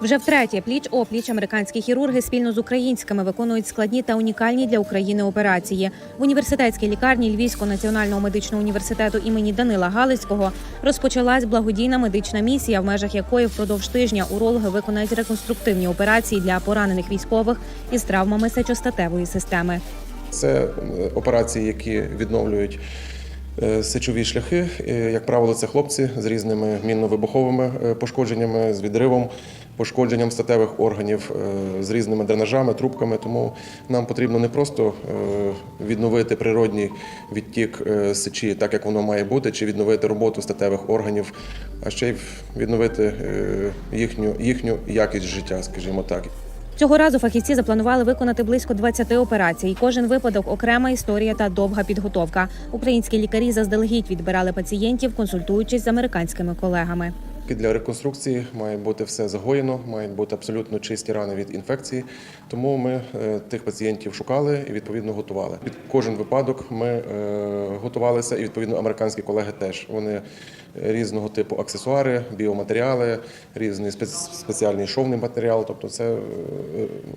Вже втретє пліч опліч американські хірурги спільно з українськими виконують складні та унікальні для України операції. В університетській лікарні Львівського національного медичного університету імені Данила Галицького розпочалась благодійна медична місія, в межах якої впродовж тижня урологи виконають реконструктивні операції для поранених військових із травмами сечостатевої системи. Це е, операції, які відновлюють сечові шляхи. Е, Як правило, це хлопці з різними мінно-вибуховими е, пошкодженнями, з відривом, пошкодженням статевих органів, е, з різними дренажами, трубками. Тому нам потрібно не просто е, відновити природній відтік е, сечі, так як воно має бути, чи відновити роботу статевих органів, а ще й відновити е, їхню, їхню якість життя, скажімо так. Цього разу фахівці запланували виконати близько 20 операцій. Кожен випадок окрема історія та довга підготовка. Українські лікарі заздалегідь відбирали пацієнтів, консультуючись з американськими колегами. Для реконструкції має бути все загоєно, мають бути абсолютно чисті рани від інфекції. Тому ми е, тих пацієнтів шукали і відповідно готували. Під кожен випадок ми е, готувалися, і відповідно американські колеги теж. Вони різного типу аксесуари, біоматеріали, різний спец- спеціальний шовний матеріал. Тобто це е,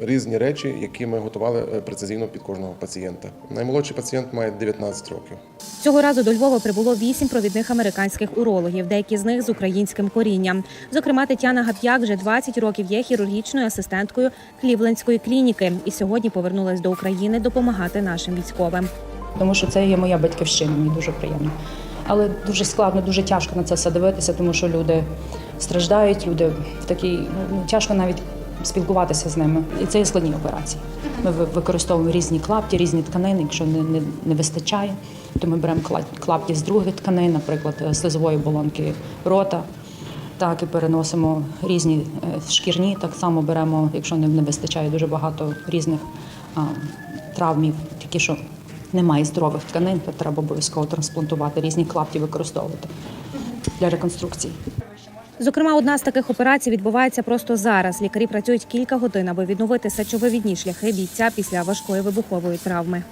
різні речі, які ми готували прецизійно під кожного пацієнта. Наймолодший пацієнт має 19 років. Цього разу до Львова прибуло вісім провідних американських урологів, деякі з них з українським корінням. Зокрема, Тетяна Гап'як вже 20 років є хірургічною асистенткою Клівлендської клініки і сьогодні повернулась до України допомагати нашим військовим. тому що це є моя батьківщина, мені дуже приємно. Але дуже складно, дуже тяжко на це все дивитися, тому що люди страждають, люди в такій ну тяжко навіть спілкуватися з ними. І це є складні операції. Ми використовуємо різні клапті, різні тканини. Якщо не, не, не вистачає, то ми беремо клапті з других тканин, наприклад, е, слизової оболонки рота. Так, і переносимо різні е, шкірні. Так само беремо, якщо не, вистачає дуже багато різних травмів, такі, що немає здорових тканин, то треба обов'язково трансплантувати, різні клапті використовувати для реконструкції. Зокрема, одна з таких операцій відбувається просто зараз. Лікарі працюють кілька годин, аби відновити сечовивідні шляхи бійця після важкої вибухової травми.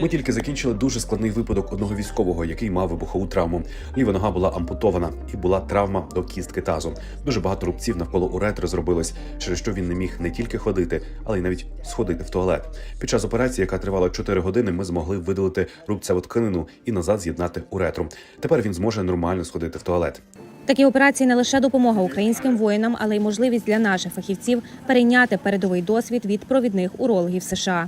Ми тільки закінчили дуже складний випадок одного військового, який мав вибухову травму. Ліва нога була ампутована і була травма до кістки тазу. Дуже багато рубців навколо уретри зробилось, через що він не міг не тільки ходити, але й навіть сходити в туалет. Під час операції, яка тривала 4 години, ми змогли видалити рубцеву тканину і назад з'єднати уретру. Тепер він зможе нормально сходити в туалет. Такі операції не лише допомога українським воїнам, але й можливість для наших фахівців перейняти передовий досвід від провідних урологів США.